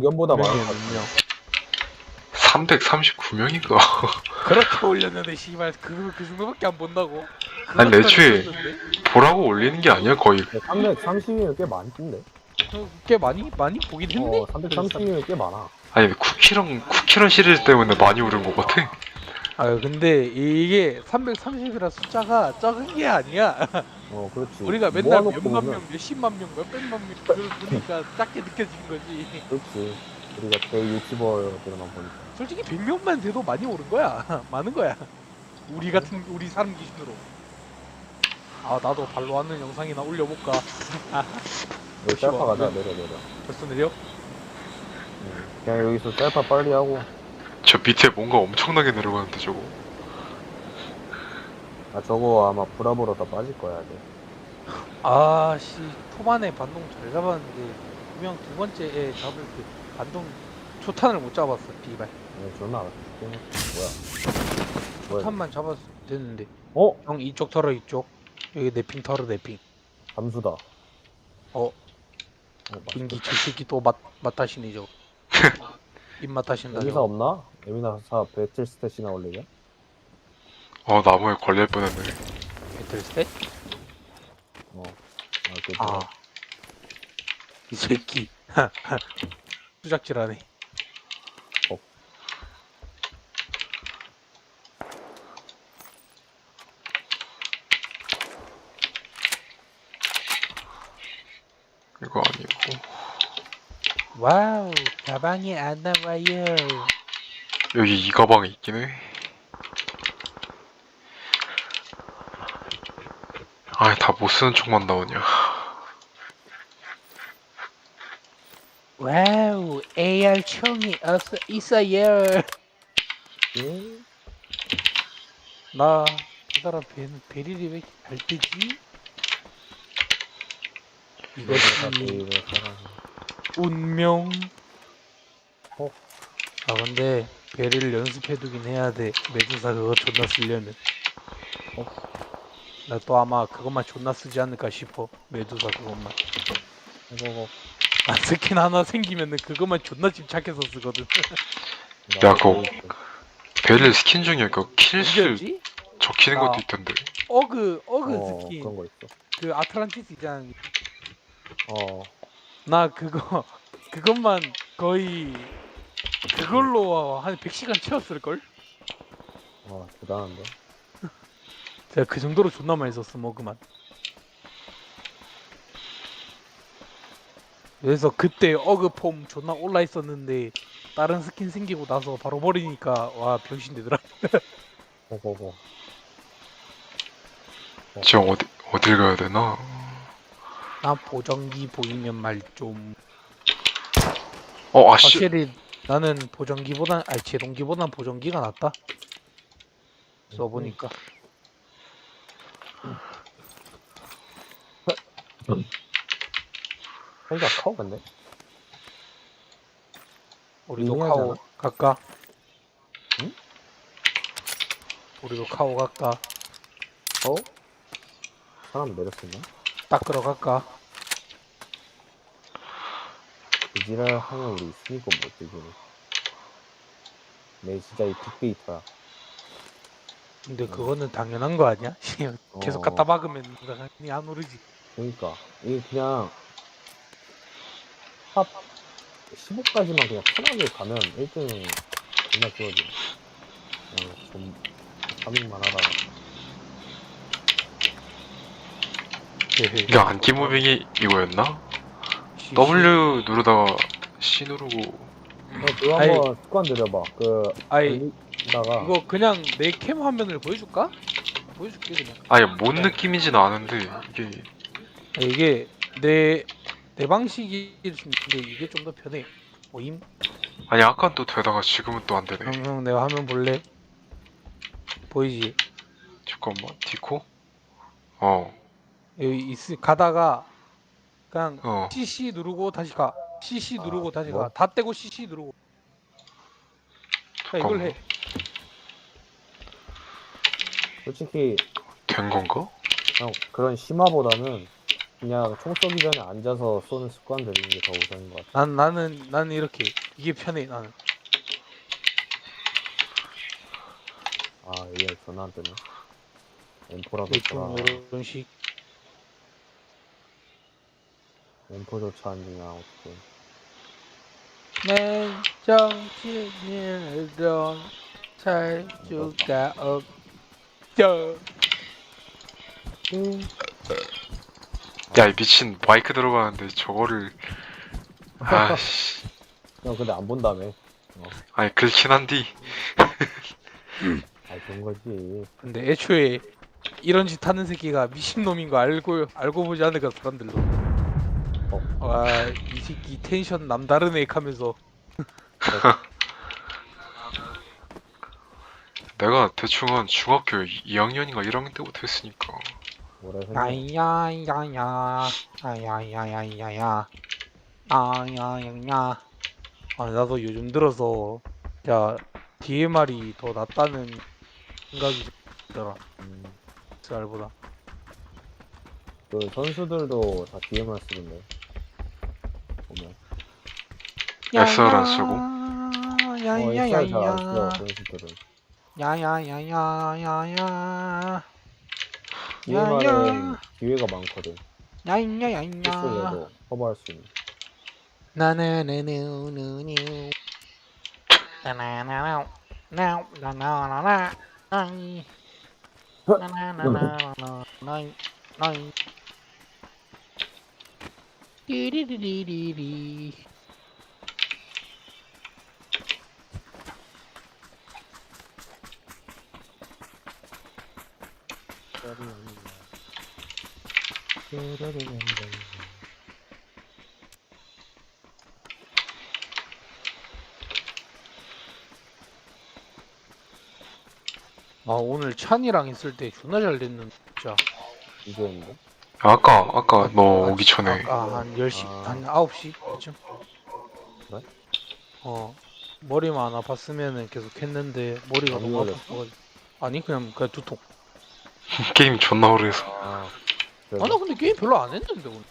명. 명이야, 두 명. 339명인가? 그렇게 올렸는데 씨발 그, 그 정도밖에 안 본다고? 아니, 그것도 애초에-? 보라고 올리는 게 아니야 거의 330이면 꽤 많던데. 어, 꽤 많이 많이 보긴 했네. 어, 330이면 꽤 많아. 아니 쿠키랑 쿠키런 시리즈 때문에 많이 오른 것 같아 아 근데 이게 330이라 숫자가 적은 게 아니야. 어, 그렇지. 우리가 맨날 모아놓고 몇만 보면- 명, 몇십만 명, 몇백만 명 그걸 보니까 작게 느껴지는 거지. 그렇지. 우리가 대유튜버들만 보니까. 솔직히 100명만 돼도 많이 오른 거야. 많은 거야. 우리 같은 우리 사람 기준으로. 아 나도 발로 하는 영상이나 올려볼까. 여기. 짤파 가자, 네. 내려, 내려. 벌써 내려? 응. 그냥 여기서 짤파 빨리 하고. 저 밑에 뭔가 엄청나게 내려가는데 저거 아, 저거 아마 브라보로 다 빠질 거야, 돼. 아씨 초반에 반동 잘 잡았는데 분명 두 번째에 잡을 때 반동 초탄을 못 잡았어 비발. 네, 존나 알았어. 뭐야. 뭐야. 초탄만 잡았 됐는데. 어? 형 이쪽 털어 이쪽. 여기 내핑 털어 내핑. 감수다. 어, 어 맛있다. 김기 저 새끼 또 맛 맛다시네 저. 입맛 다신다. 저거. 없나? 에미나사 배틀 스탯이나 올리냐? 어 나무에 걸릴 뻔했네 배틀 스탯? 어. 아, 그, 아. 이 새끼. 수작질하네. 어. 이거 아니고 와우 가방에 안 나와요. 여기 이 가방에 있긴 해 아이 다 못 쓰는 촉만 나오냐 와우 AR 총이 없어 있어요. 예? 나 그 사람 배 베릴이 왜 이렇게 잘 뜨지? 이것이. 운명. 어? 아 근데 베릴 연습해두긴 해야 돼. 메두사 그거 존나 쓰려면. 어? 나 또 아마 그것만 존나 쓰지 않을까 싶어. 메두사 그것만. 이거, 아 스킨 하나 생기면은 그것만 존나 집착해서 쓰거든. 야, 그거 베릴 스킨 중에 그 킬수 뭐지? 적히는 아. 것도 있던데 어그 어그 어, 스킨. 그런 거 있어. 그 아틀란티스 있잖아. 어, 나 그거 그것만 거의 그걸로 한 100시간 채웠을 걸? 어, 대단한데. 제가 그 정도로 존나 많이 썼어 뭐 그만. 그래서 그때 어그 폼 존나 올라 있었는데 다른 스킨 생기고 나서 바로 버리니까 와 병신 되더라. 오고고. 지금 어디 어딜 가야 되나 나 보정기 보이면 말 좀. 어 아씨 확실히 나는 보정기보단 아니 제동기보단 보정기가 낫다. 써보니까. 혼자 커, 근데? 우리도 카오? 갈까? 응? 우리도 카오 갈까? 어? 사람 내렸었나? 닦으러 갈까? 그 지랄 하면 우리 있으니까 뭐 어떡해. 내 진짜 이 빅데이터야. 근데 그거는 당연한 거 아니야? 계속 어. 갖다 박으면 당연히 안 오르지. 그러니까 이게 그냥 탑 15까지만 그냥 편하게 가면 1등 정말 쉬워져. 그냥 좀 파밍만 하다가 이게 안기 무빙이 이거였나? W 누르다가 C 누르고 어, 그거 아이. 한번 습관 들여봐. 그 아이 달리다가 이거 그냥 내 캠 화면을 보여줄까? 보여줄게 그냥. 아예 뭔 느낌인지는 아는데 이게 아, 이게 내 내 방식일 수 있는데 이게 좀 더 편해. 모임? 아니 아까 또 되다가 지금은 또 안 되네 형, 형 내가 화면 볼래? 보이지? 잠깐만 디코? 어 여기 있 가다가 그냥 어. CC 누르고 다시 가. CC 아, 누르고 다시 뭐? 가. 다 떼고 CC 누르고. 자, 이걸 해. 솔직히 된 건가? 그냥 그런 심화보다는 그냥 총 쏘기 전에 앉아서 쏘는 습관 들이는 게 더 우선인 것 같아. 난 나는 나는 이렇게 이게 편해 나는. 아, AI 전화 안 뜨네. M4라도 대충 쳐라. 이런 식. M4조차 안 어떡해. 내 정신을 좀살 수가 없죠. 음. 야 이 미친 마이크 들어가는데 저거를 아씨 형, 근데 안 본다며. 아니 긁긴 한디 아, 좋은 거지. 근데 애초에 이런 짓 하는 새끼가 미친놈인 거 알고 알고 보지 않을까 사람들도. 어. 와이 새끼 텐션 남다른 애 하면서 내가 대충 한 중학교 2학년인가 1학년 때부터 했으니까 뭐라 생각 야야야야. 야야야야야야. 아야야야. 아 나도 요즘 들어서 야 DMR이 더 낫다는 생각이 들더라. 음, SR보다. 그 선수들도 다 DMR 쓰는데. 보면. SR 안 쓰고? 어, SR 잘안 써, 야야야야야 선수들은. 야야야야야야 DMR은 기회가 많거든. 야야야야 실수해도 커버할 수 있는. 나나나나나나 나나나나 나나나나나 나이 나나나나나 나이 나이 띠리리리리리 아 오늘 찬이랑 있을 때 존나 잘 됐는데 진짜 이제인데? 아까 아까 너 오기 전에 아까 한 10시 아. 한 9시 쯤 그래? 어 머리만 안 아팠으면은 계속 했는데 머리가 너무? 아팠어 아니 그냥 그냥 두통 게임 존나 오래 해서 아, 아나 근데 게임 별로 안 했는데 오늘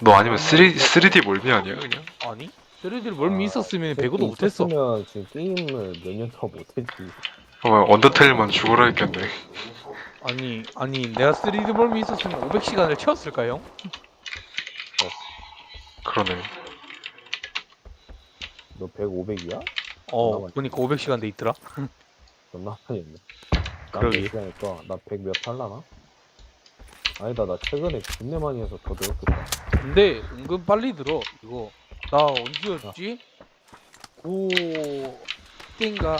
너 아니면 3, 3D 몰미 아니야 그냥? 아니 3D 멀미 아, 있었으면 배구도 못했어 있었으면 지금 게임을 몇 년 더 못했지. 어, 언더테일만 죽어라 했겠네 아니 아니 내가 3D 멀미 있었으면 500시간을 채웠을까 형? 그러네 너 100, 500이야? 어. 보니까 500시간 돼 있더라 존나 많이 했네. 그러게. 나몇 시간일까? 나100몇 할라나? 아니다, 나 최근에 존내 많이 해서 더 늘었겠다. 근데 은근 빨리 들어 이거 나 언제였지? 고 때인가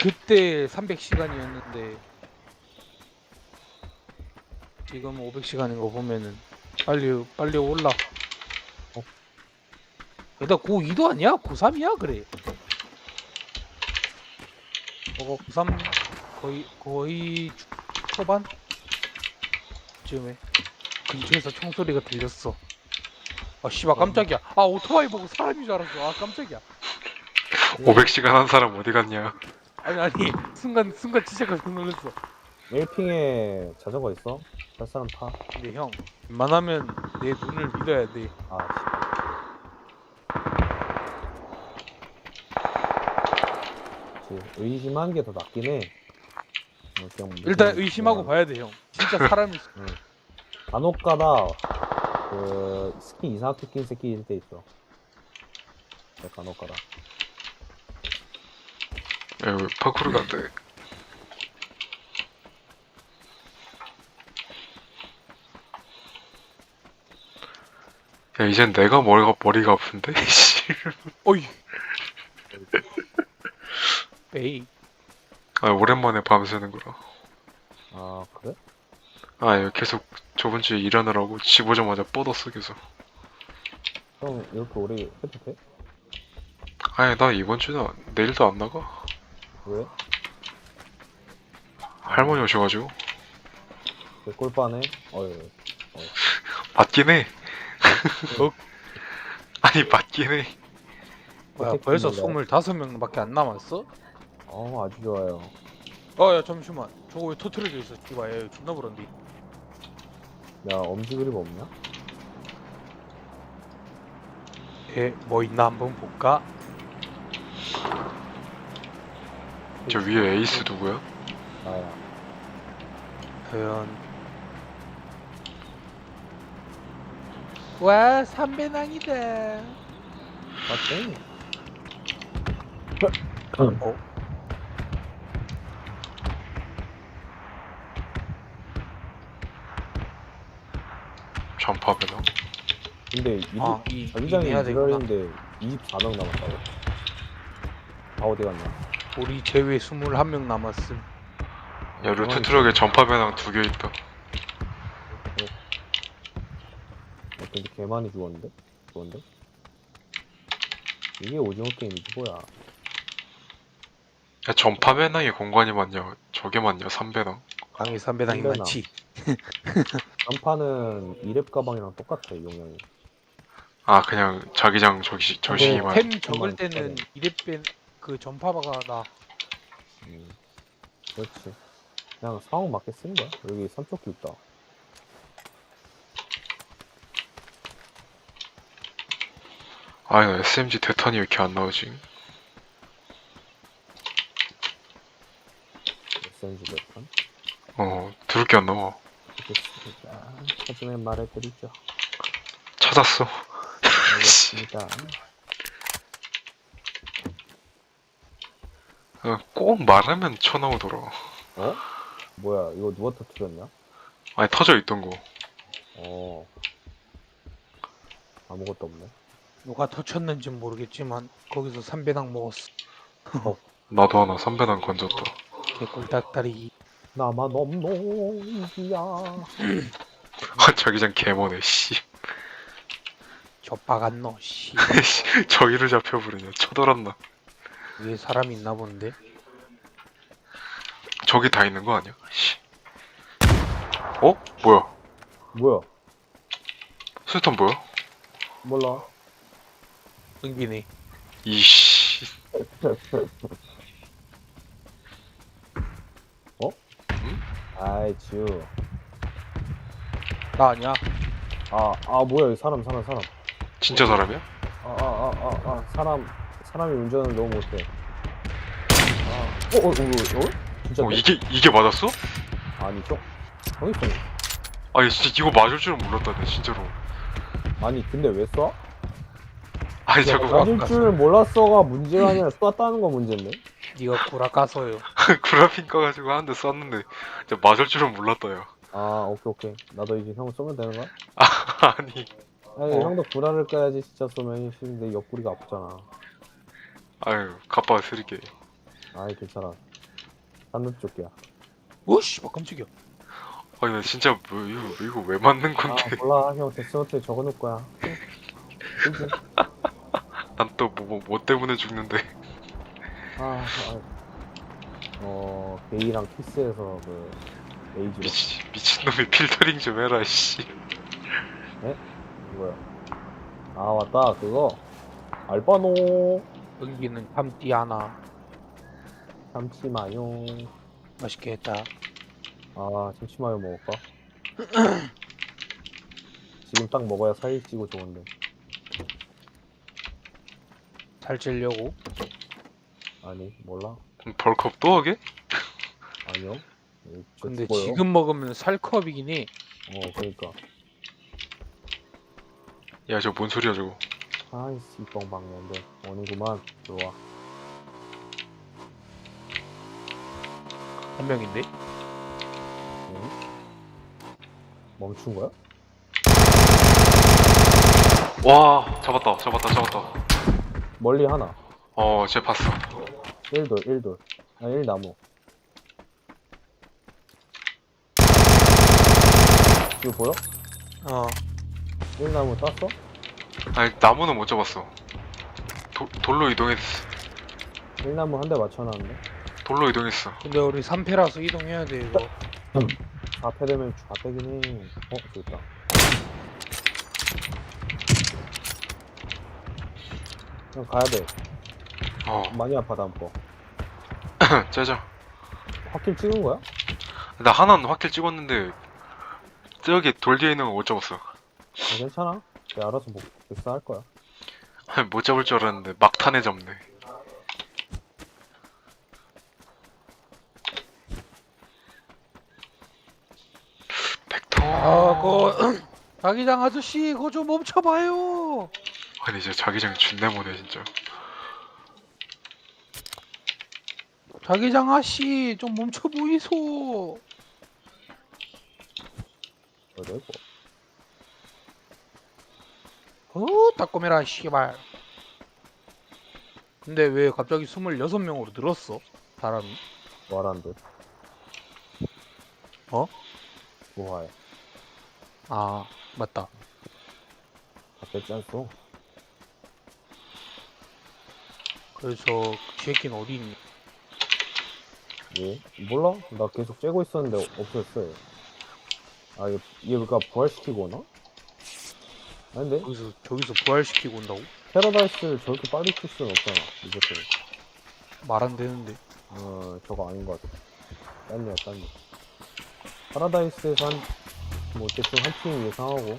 그때 300시간이었는데 지금 500시간인 거 보면은 빨리 빨리 올라 어? 나 고2도 아니야? 고3이야 그래 저거 고3 거의 거의 초- 초반? 쯤에 근처에서 총소리가 들렸어. 아 씨발 깜짝이야. 아 오토바이 보고 사람인 줄 알았어. 아 깜짝이야. 500시간 한 사람 어디 갔냐 아니 아니 순간 순간 진짜 깜짝 놀랐어. 1핑에 자전거 있어? 할 사람 타? 근데 형 웬만하면 내 눈을 믿어야 돼. 아, 씨. 그치. 의심한 게 더 낫긴 해. 어, 그냥 무슨- 일단 의심하고 그냥 봐야 돼 형. 진짜 사람이 간혹 가다 그 스킨 이상하게 낀 새끼일 때 있어. 네, 간혹 가다. 야, 왜 파쿠르가 안돼 야 이젠 내가 머리가 머리가 아픈데 씨. 어이. 에이. 아 오랜만에 밤새는 거라 아, 그래? 아 이거 계속 저번 주에 일하느라고 집 오자마자 뻗었어 계속 형, 이렇게 오래 해도 돼? 아니 나 이번 주는 내일도 안 나가 왜? 할머니 오셔가지고 왜 꼴빠네? 어이. 맞긴 해 어? 아니 맞긴 해 뭐야 벌써 몰라요? 25명밖에 안 남았어? 어, 아주 좋아요. 어야 잠시만. 저거 왜 터트려져 있어? 이봐 얘 존나 불안데. 야 엄지 그립 없냐? 예, 뭐 있나 한번 볼까? 저 위에 에이스 누구야? 나야 과연 와 삼배낭이다 맞지? 어? 전파 배너? 근데 이 아, 이, 자기장이 해야 되구나 들어있는데 24명 남았다고? 다 어디 갔냐? 우리 제외 21명 남았음 야 루트 트럭에 전파 배너 두개 있다. 어, 근데 개 많이 죽었는데? 죽었는데? 이게 오징어 게임이지 뭐야 야 전파 배낭에 공간이 많냐? 저게 많냐? 3배낭? 강의 삼배낭이 삼배낭. 많지 간판은 이랩 가방이랑 똑같아 용량이. 아 그냥 자기장 저기 저시기만. 템 적을 때는 이랩뺀 그 전파바가 나. 음, 그렇지. 그냥 상황 맞게 쓰는 거야. 여기 삼척기 있다. 아니 나 SMG 대탄이 왜 이렇게 안 나오지? SNG 대판 어 들을 게안 나와. 알겠습니다 나중에 말해드리죠 찾았어. 알겠습니다 어, 꼭 말하면 쳐나오더라. 어? 뭐야 이거 누가 터뜨렸냐? 아니 터져 있던 거. 어 아무것도 없네 누가 터쳤는지 모르겠지만 거기서 삼배낭 먹었어 나도 하나 3배낭 건졌다. 개꿀 닭다리 나만 없노 이야 아 자기장 개머네 씨. 젖박안 넣어 씨 저기를 잡혀버리냐 쳐돌았나 위에 사람 있나 본데 저기 다 있는 거 아니야? 씨. 어? 뭐야 뭐야 수류탄 뭐야? 몰라 은빈이 이씨 아이 지우 나 아니야 아, 아 뭐야 여기 사람 사람 사람 진짜 사람이야? 아 아 아 아 아, 사람 사람이 운전을 너무 못해 아, 어, 어, 어, 어, 어? 진짜 어 이게 이게 맞았어? 아니죠? 형이죠 아니 진짜 이거 맞을 줄은 몰랐다 내 진짜로 아니 근데 왜 쏴? 아니 잠깐만 맞을 줄 몰랐어가 문제가 아니라 쐈다는 거 문제인데? 네가 구라 까서요. 구라핑 까가지고 한대 쐈는데 진짜 맞을 줄은 몰랐다 야아 오케이 오케이. 나도 이제 형 쏘면 되는 거야? 아, 아니. 아니 어. 형도 구라를 까야지 진짜 쏘면 내 옆구리가 아프잖아. 아유 갑바 쓰리게. 아이 괜찮아. 산느 쪽이야. 오씨 막 깜짝이야. 아니 나 진짜 뭐 이거, 이거 왜 맞는 아 건데? 몰라. 형 데스노트에 적어놓을 거야? 난 또 뭐 뭐 때문에 죽는데. 아, 아, 어 베이랑 키스해서 그 에이지로. 미치, 미친놈이 필터링 좀 해라 씨. 뭐야? 아 맞다 그거. 알바노. 은빈은 참띠 하나. 참치 마요. 맛있게 했다. 아 참치 마요 먹을까? 지금 딱 먹어야 살이 찌고 좋은데 살찌려고. 아니 몰라. 벌컵 또 하게? 아니요. 예, 저 근데 죽어요. 지금 먹으면 살 컵이긴 해. 어 그러니까. 야저뭔 소리야 저거? 아이씨 뻥방년데. 오는구만. 들어와. 한 명인데? 응? 멈춘 거야? 와 잡았다. 잡았다 잡았다 멀리 하나. 어 쟤 봤어. 1돌 1돌. 아 1나무. 이거 보여? 어. 1나무 땄어? 아니 나무는 못 잡았어. 도, 돌로 이동했어. 1나무 한 대 맞춰놨는데 돌로 이동했어. 근데 우리 3패라서 이동해야 돼 이거. 4패 되면 좌패긴 해. 어? 저기 있다 그냥 가야 돼 어 많이 아파 다음 거 짜자 확킬 찍은 거야? 나 하나는 확킬 찍었는데 저기 돌 뒤에 있는 거못 잡았어. 아, 괜찮아. 내가 알아서 뭐 복사할 거야. 못 잡을 줄 알았는데 막탄에 잡네. 벡터. 아, 그 자기장 아저씨, 그거 좀 멈춰봐요. 아니 이제 자기장이 준내 모네 진짜. 자기장 아씨, 좀 멈춰 보이소. 이거. 어, 따꼬매라, 씨발. 근데 왜 갑자기 26명으로 늘었어? 사람이? 뭐하란 듯. 어? 뭐하해. 아, 맞다. 다 뺐지 않소? 그래서 그 새끼는 어디 있니? 예? 몰라? 나 계속 째고 있었는데 없어졌어요. 아, 얘, 얘가 부활시키고 오나? 아닌데? 여기서, 저기서 부활시키고 온다고? 패러다이스를 저렇게 빨리 칠 수는 없잖아. 이것도. 말안 되는데. 어, 저거 아닌 것 같아. 딴 일이야, 딴 일. 파라다이스에서 한, 뭐, 어쨌든 한팀 예상하고.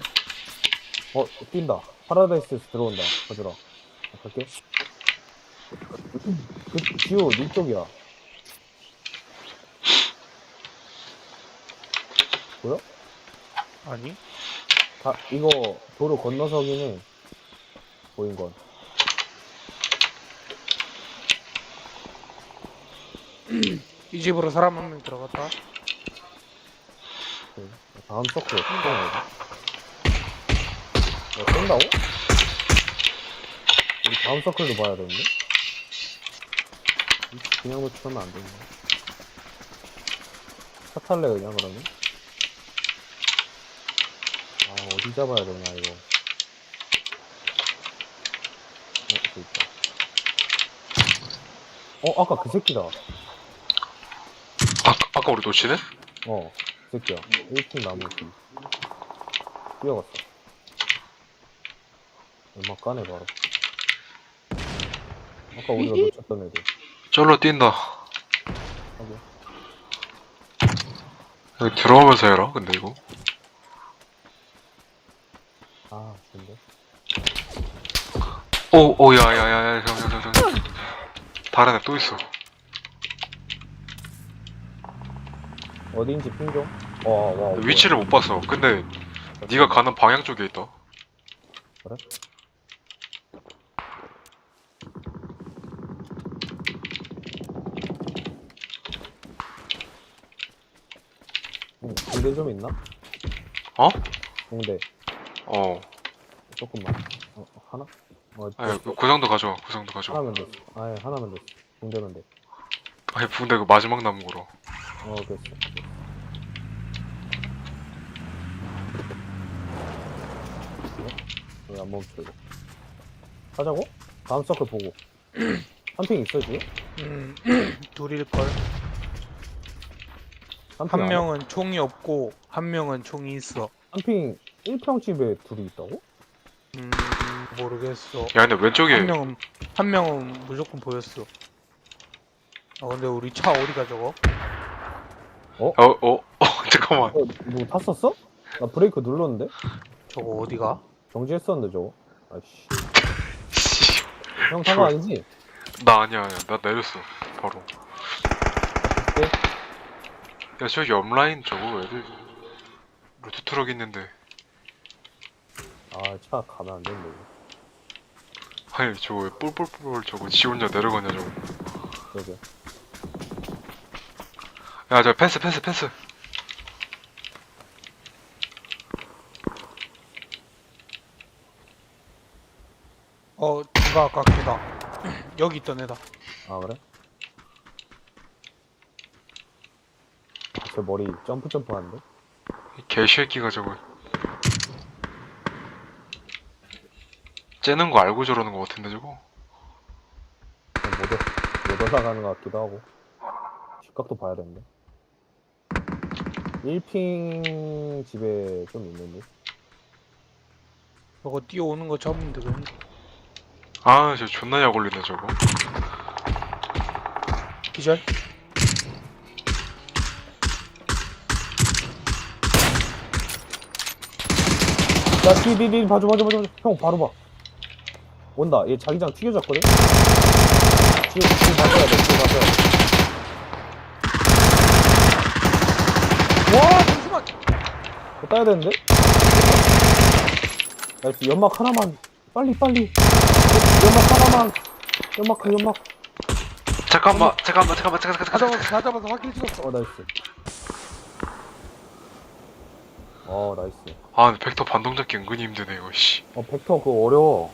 어, 뛴다. 파라다이스에서 들어온다. 가져라. 아, 갈게. 그, 지호, 니 쪽이야. 보여? 아니? 다, 이거, 도로 건너서긴 해. 보인 건. 이 집으로 사람 한 명 들어갔다. 그, 다음 서클 쏜다. 어, 쏜다고? 우리 다음 서클도 봐야 되는데? 그냥 놓치면 안 되네. 차 탈래, 그냥, 그러면? 아, 어디 잡아야 되냐, 이거. 어, 저 있다. 어, 아까 그 새끼다. 아, 아까 우리 놓치네? 어, 그 새끼야. 1팀 나무 뒤. 뛰어갔어. 음악 까네, 바로. 아까 우리가 놓쳤던 애들. 쩔로 뛴다. 여기 들어오면서 해라. 근데 이거. 아, 근데. 오, 오, 야, 야, 야, 야, 형, 형, 형, 형. 다른 애 또 있어. 어디인지 핑 좀? 와, 와. 위치를 못 봤어. 근데 네가 가는 방향 쪽에 있다. 그래? 공대 좀 있나? 어? 공대. 어. 조금만. 어, 하나? 어, 아니, 그 구상도 가져와. 구상도 가져와. 하나면 됐어. 아예 하나면 됐어. 공대면 돼. 아니, 근데 그 마지막 남은 거로. 어, 됐어. 왜안 멈춰, 이거? 하자고? 다음 서클 보고. 한핑 있어, 지금? 음, 둘일걸. 한, 명은 총이 없고, 한 명은 총이 있어. 한핑 1평 집에 둘이 있다고? 음, 모르겠어. 야, 근데 왼쪽에 한 명은, 한 명은 무조건 보였어. 아, 근데 우리 차 어디가 저거? 어, 어, 어, 잠깐만. 어, 뭐 탔었어? 나 브레이크 눌렀는데? 저거 어디가? 정지했었는데, 저거. 아이씨. 씨, 형탄거 아니지? 나 아니야, 아니야. 나 내렸어. 바로. 네? 야, 저기 옆라인 저거 애들 루트 트럭 있는데. 아, 차 가면 안 되는데. 이거. 아니, 저거 왜 뿔뿔뿔 저거 지 혼자 내려가냐, 저거. 그러게. 야, 저 펜스, 펜스, 펜스. 어, 누가 아까 걔다. 여기 있던 애다. 아, 그래? 저 머리 점프 점프 하는데? 이 개새끼가 저거. 째는 거 알고 저러는 거 같은데, 저거. 그냥 못, 올- 못 올라가는 것 같기도 하고. 뒷각도 봐야 되는데. 1핑 집에 좀 있는데. 저거 뛰어오는 거 잡으면 되겠네. 아, 저 존나 약 올리네, 저거. 기절? 야, 뒤뒤뒤 봐줘 봐줘 봐줘. 형 바로 봐. 온다. 얘 자기장 튀겨졌거든. 지금 지금 봐줘야 돼. 지금 봐줘야 돼. 와 잠시만 이거 따야 되는데? 나이스 연막 하나만 빨리 빨리 연막 하나만 연막 그 연막 잠깐만 잠깐만 잠깐만 잠깐만 다 잠깐만 잡아서 다 잡아서 확킬 찍었어 어 나이스 어 나이스 아 근데 벡터 반동 잡기 은근히 힘드네 이거 씨 어 벡터 그거 어려워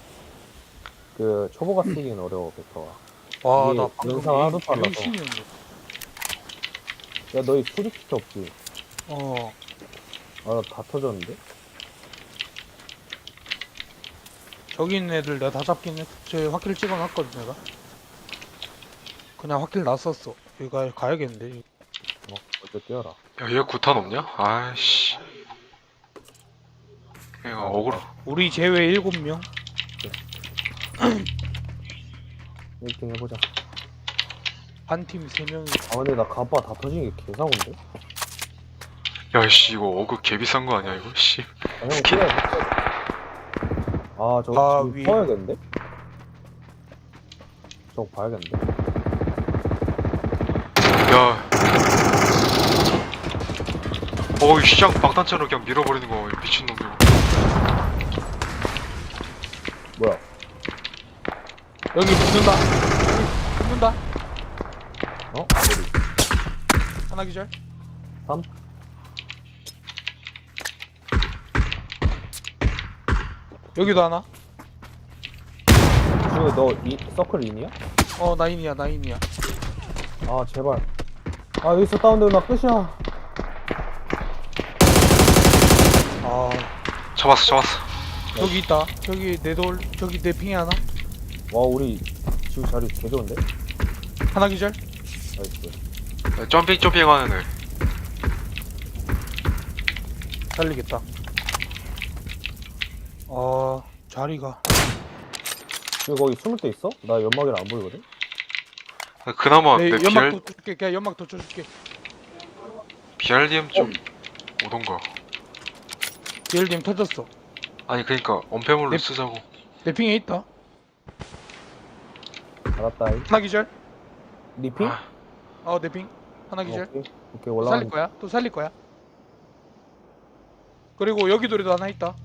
그 초보가 쓰기는 어려워 벡터가 와나 이게 방금 영상 에임 빨라서. 병신이었네 야 너희 스리키트 없지? 어 아 나 다 터졌는데? 저기 있는 애들 내가 다 잡긴 했. 저 확킬 찍어놨거든 내가. 그냥 확킬 났었어. 여기 가, 가야겠는데. 어 어째 뛰어라 야얘 구탄 없냐? 아이씨 얘가 억울해 우리 제외 7명. 1등 해보자 한팀 3명이. 아 근데 나 가빠 다 터진 게 개사고인데? 야씨 이거 어그 개 비싼 거 아니야 이거 씨 아, 형 그래 아 저거 아, 지금 위. 퍼야겠는데? 저거 봐야겠는데? 야 어이 시장 막단체로 그냥 밀어버리는 거 미친놈 이거 뭐야 여기 붙는다. 여기 붙는다. 어? 어디? 하나 기절. 3? 여기도 하나. 지금 너 이, 서클 인이야? 어 나인이야 나인이야. 아 제발 아 여기서 다운되면 나 끝이야 아 잡았어 잡았어 저기 있다. 저기 내 돌. 저기 내 핑이 하나. 와 우리 지금 자리 개 좋은데? 하나 기절. 나이스 야, 점핑 점핑 하는 애 살리겠다. 아 자리가. 지금 거기 숨을 때 있어? 나 연막이라 안 보이거든? 그나마 내내 BR, 연막 더 줄게. 그냥 연막 더 줘줄게. BRDM 좀 오던가 DLDM 터졌어. 아니 그니까 언패물로 내- 쓰자고 내 핑에 있다. 알았다 이 하나 기절. 리핑? 아, 어, 내 핑. 하나 기절. 오케이 오케이 또 올라가는 살릴 거야? 또 살릴 거야? 그리고 여기 돌에도 하나 있다.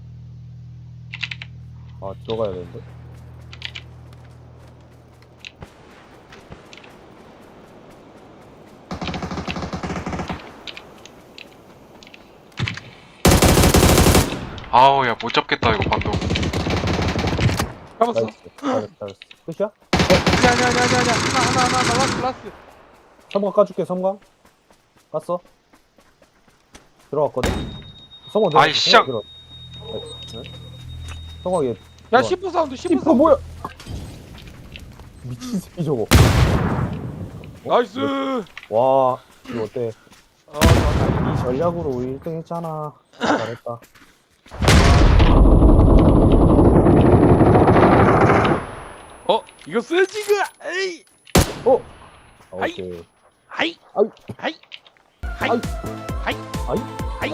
아 들어가야 되는데? 아우 야 못 잡겠다 이거 반동 잡았어. 나이스 잘했어 잘했어 끝이야? 아니야, 아니야, 아니야, 아니야, 아니야. 하나, 하나, 하나, 하나, 라스트, 라스트. 섬광 까줄게 섬광 깠어 들어갔거든? 섬광 들어갔어 아이, 시작! 들어 섬광 얘 야, 좋아. 10호 사운드, 10호 이거 사운드. 뭐야 미친 새끼 저거 나이스. 와 이거 어때 어. 이 전략으로 우리 1등 했잖아 잘했다 어, 이거 쓰지, 그, 에이. 어? 아이. 오케이 하이. 아이. 하이. 하이. 아이. 하이. 아이.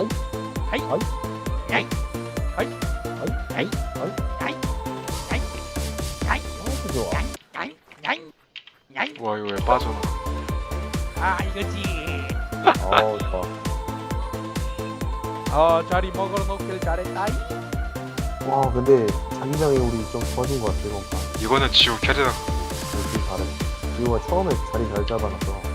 하이. 아이. 하이. 아이. 하이. 아이. 하이. 아이. 하이. 하이. 아주 좋아 하이. 하이. 하이. 와 이거 왜 빠져나 아, 이거지. 어우 좋아 어, 자리 먹으러 놓길 잘했다. 와 근데 자기장이 우리 좀 좋아진 것 같아 이번 판 이거는 지우 캐리다 우리 잘해 이거 처음에 자리 잘 잡아놨어